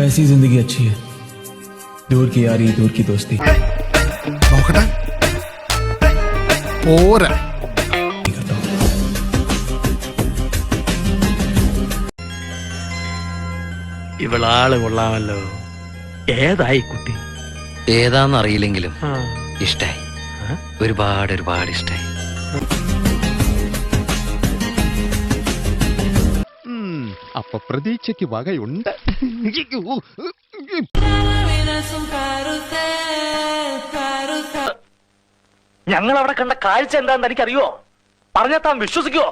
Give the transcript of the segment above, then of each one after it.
ऐसी जिंदगी अच्छी है दूर की यारी दूर की दोस्ती നോക്കട്ടെ പോരാ नहीं करता हूँ ഇവളാള് കൊള്ളാമല്ലോ ഏതായി കുട്ടി ഏതാന്നറിയില്ലെങ്കിലും ആ. ഇഷ്ടായി ആ? ഒരുപാട് ഒരുപാട് ഇഷ്ടായി അപ്പൊ പ്രതീക്ഷയ്ക്ക് വകയുണ്ട്. ഞങ്ങൾ അവിടെ കണ്ട കാഴ്ച എന്താന്ന് എനിക്കറിയോ? പറഞ്ഞാൽ താൻ വിശ്വസിക്കുവോ?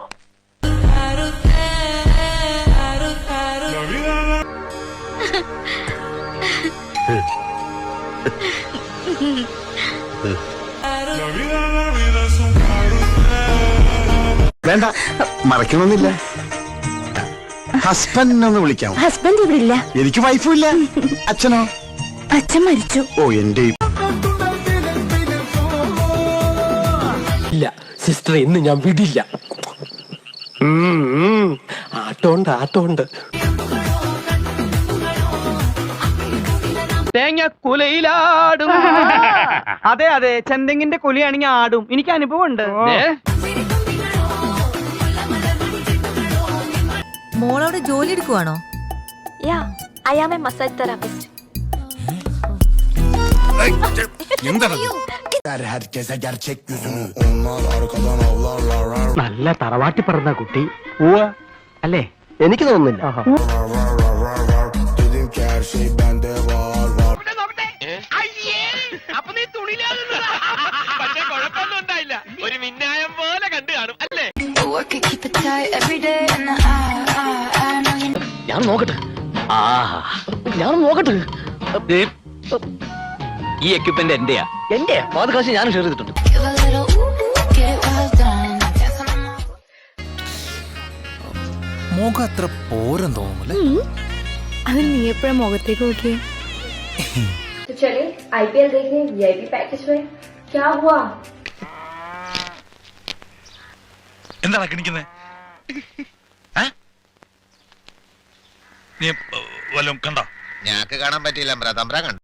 വേണ്ട മറക്കണമെന്നില്ല ഹസ്ബൻഡിനെ ഒന്ന് വിളിക്കാം. ഹസ്ബൻഡ് ഇവിടെ ഇല്ല. എനിക്ക് വൈഫും ഇല്ല. അച്ഛനോ? അച്ഛൻ മരിച്ചു. ഓ എന്റെ ഇല്ല സിസ്റ്റർ ഇന്ന് ഞാൻ വിടില്ല. ആട്ടോണ്ട് ആട്ടോണ്ട്. തേങ്ങ കുലയിലാടും. അതെ അതെ ചെന്തെങ്ങിന്റെ കുലയാണെങ്കിൽ ആടും. എനിക്ക് അനുഭവം ഉണ്ട് ജോലി എടുക്കുവാണോ? Yeah I am a massage therapist. നല്ല തറവാട്ടി പറഞ്ഞ കുട്ടി. അല്ലേ? എനിക്ക് തോന്നുന്നില്ല. ഞാൻ നോക്കട്ടെ ആ ഞാൻ നോക്കട്ടെ ദേ, ഈ എക്യുപ്മെന്റ് എന്റെയാ എന്റെയാ പാത് കാശ് ഞാൻ ഷെയർ ചെയ്തിട്ടുണ്ട് മുഖം അത്ര പോരം തോന്നുന്നു അത് നീ എപ്പോഴും മുഖത്തേക്ക് നോക്കിയേ तो चलिए आईपीएल देखने वीआईपी पैकेज में क्या हुआ എന്താണ് കിണിക്കുന്നത് നീ വല്ലതും കണ്ടോ? ഞാക്ക് കാണാൻ പറ്റിയില്ല തമ്പ്ര കണ്ടു?